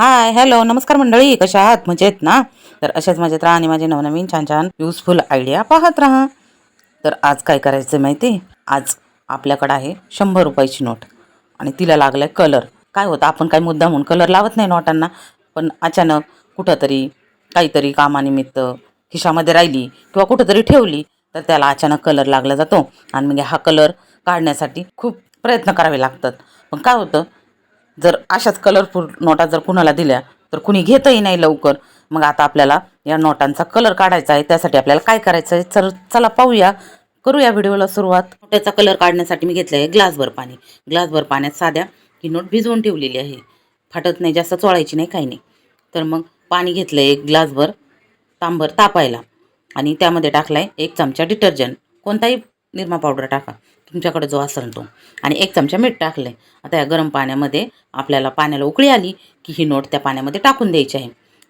Hi hello नमस्कार मंडळी कशा आहात? मजेत ना? तर अशाच मजेत राहा आणि माझे नवनवीन छान छान युजफुल आयडिया पाहत राहा. तर आज काय करायचं माहिती? आज आपल्याकडं आहे शंभर रुपयाची नोट आणि तिला लागलाय कलर काय होतं आपण काय मुद्दा म्हणून कलर लावत नाही नोटांना. पण अचानक कुठंतरी काहीतरी कामानिमित्त खिशामध्ये राहिली किंवा कुठंतरी ठेवली तर त्याला अचानक कलर लागला जातो. आणि मग हा कलर काढण्यासाठी खूप प्रयत्न करावे लागतात. पण काय होतं जर अशाच कलरफुल नोटा जर कुणाला दिल्या तर कुणी घेतही नाही लवकर. मग आता आपल्याला या नोटांचा कलर काढायचा आहे त्यासाठी आपल्याला काय करायचं आहे? चल चला पाहूया. करूया व्हिडिओला सुरुवात. नोट्याचा कलर काढण्यासाठी मी घेतलं आहे ग्लासभर पाणी. ग्लासभर पाण्यात साध्या ही नोट भिजवून ठेवलेली आहे. फाटत नाही जास्त चोळायची नाही काही नाही. तर मग पाणी घेतलं आहे एक ग्लासभर तांबर तापायला. आणि त्यामध्ये टाकला आहे एक चमचा डिटर्जंट कोणताही निरमा पावडर टाका. तुमच्याकडे जो असेल तो. आणि एक चमचा मीठ टाकलं आहे आता या गरम पाण्यामध्ये आपल्याला पाण्याला उकळी आली की ही नोट त्या पाण्यामध्ये टाकून द्यायची आहे.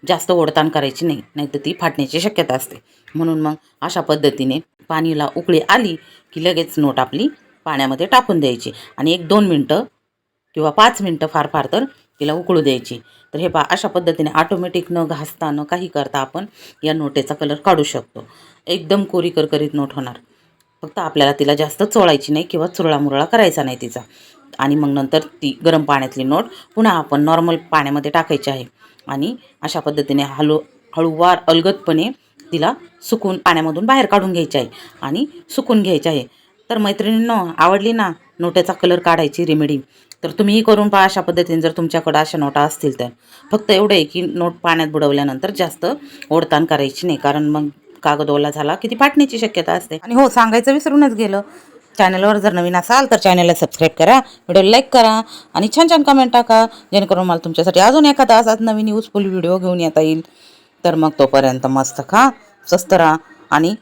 जास्त ओढताण करायची नाही नाहीतर ती फाटण्याची शक्यता असते. म्हणून मग अशा पद्धतीने पाणीला उकळी आली की लगेच नोट आपली पाण्यामध्ये टाकून द्यायची. आणि एक दोन मिनटं किंवा पाच मिनटं फार फार तर तिला उकळू द्यायची. तर हे पा अशा पद्धतीने ऑटोमॅटिक न घासता न काही करता आपण या नोटेचा कलर काढू शकतो. एकदम कोरी करकरीत नोट होणार. फक्त आपल्याला तिला जास्त चोळायची नाही किंवा चुरळामुरळा करायचा नाही तिचा. आणि मग नंतर ती गरम पाण्यातली नोट पुन्हा आपण नॉर्मल पाण्यामध्ये टाकायची आहे. आणि अशा पद्धतीने हळू हळूवार अलगदपणे तिला सुकून पाण्यामधून बाहेर काढून घ्यायची आहे. आणि सुकून घ्यायची आहे. तर मैत्रिणींनो आवडली ना नोट्याचा कलर काढायची रेमेडी तर तुम्हीही करून पहा अशा पद्धतीने जर तुमच्याकडं अशा नोटा असतील तर. फक्त एवढं आहे की नोट पाण्यात बुडवल्यानंतर जास्त ओढताण करायची नाही. कारण मग कागद ओला झाला की ती फाटण्याची शक्यता असते. आणि हो सांगायचं विसरूनच गेलं. चॅनलवर जर नवीन असाल तर चॅनलला सबस्क्राईब करा व्हिडिओ लाईक करा आणि छान छान कमेंट टाका जेणेकरून मला तुमच्यासाठी अजून एखादा असाच नवीन यूजफुल व्हिडिओ घेऊन येता येईल. तर मग तोपर्यंत मस्त खा स्वस्त राहा आणि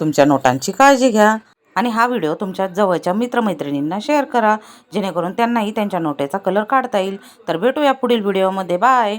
तुमच्या नोटांची काळजी घ्या. आणि हा व्हिडिओ तुमच्या जवळच्या मित्रमैत्रिणींना शेअर करा जेणेकरून त्यांनाही त्यांच्या नोटेचा कलर काढता येईल. तर भेटूया पुढील व्हिडिओमध्ये बाय